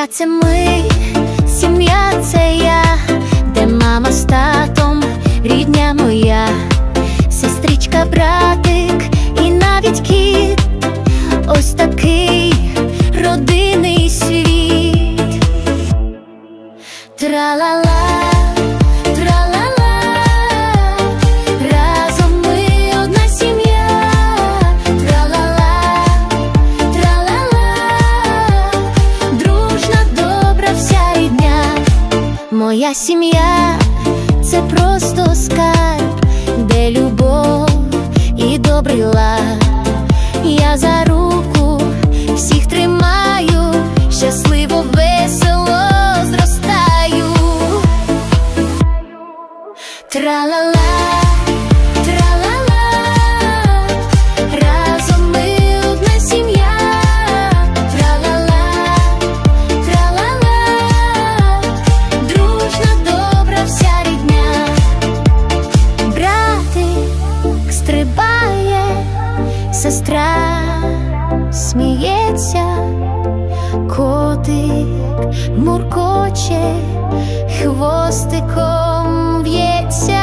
Сім'я це ми, сім'я це я, де мама з татом, рідня моя, сестричка, братик і навіть кіт. Ось такий родинний світ. Тра-ла-ла, Моя сім'я це просто скарб, де любов і добрий лад. Я за сестра сміється, котик муркоче, хвостиком в'ється,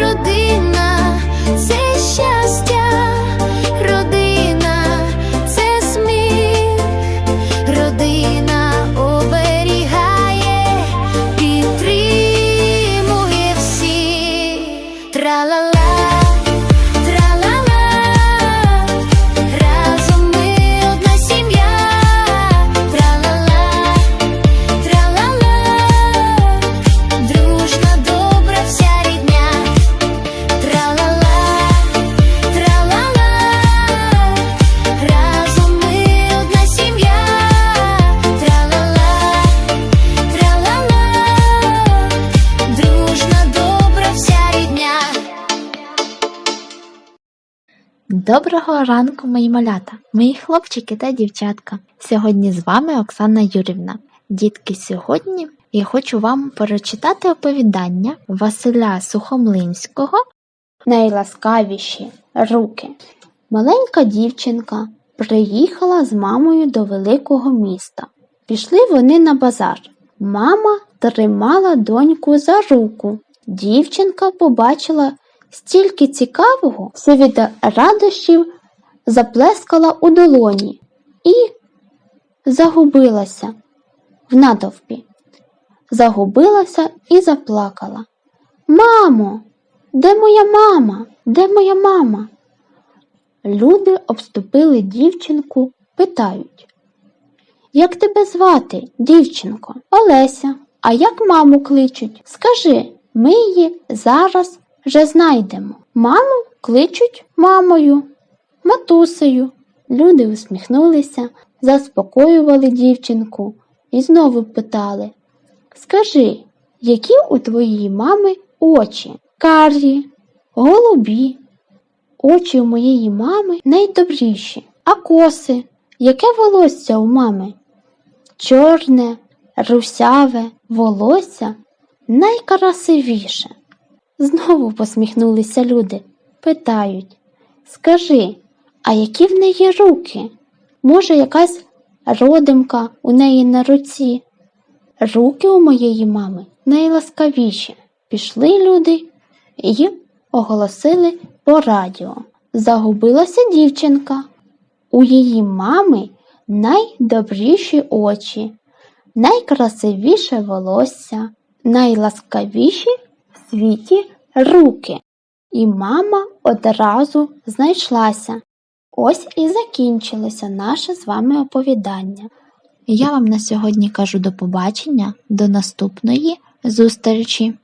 родина це щастя, родина це сміх, родина оберігає, підтримує всіх. Тра-ла-ла, Доброго ранку, мої малята, мої хлопчики та дівчатка. Сьогодні з вами Оксана Юрівна. Дітки, сьогодні я хочу вам прочитати оповідання Василя Сухомлинського Найласкавіші руки. Маленька дівчинка приїхала з мамою до великого міста. Пішли вони на базар. Мама тримала доньку за руку. Дівчинка побачила стільки цікавого, що від радощів заплескала у долоні і загубилася в натовпі. Загубилася і заплакала. Мамо, де моя мама? Де моя мама? Люди обступили дівчинку, питають. Як тебе звати, дівчинко? Олеся. А як маму кличуть? Скажи, ми її зараз вже знайдемо. Маму кличуть мамою, матусею. Люди усміхнулися, заспокоювали дівчинку і знову питали Скажи, які у твоєї мами очі? Карі, голубі. Очі у моєї мами найдобріші, а коси, яке волосся у мами? Чорне, русяве волосся найкрасивіше. Знову посміхнулися люди, питають Скажи, а які в неї руки? Може, якась родимка у неї на руці? Руки у моєї мами найласкавіші. Пішли люди і оголосили по радіо. Загубилася дівчинка. У її мами найдобріші очі, найкрасивіше волосся, найласкавіші в світі руки. І мама одразу знайшлася. Ось і закінчилося наше з вами оповідання. Я вам на сьогодні кажу до побачення, до наступної зустрічі.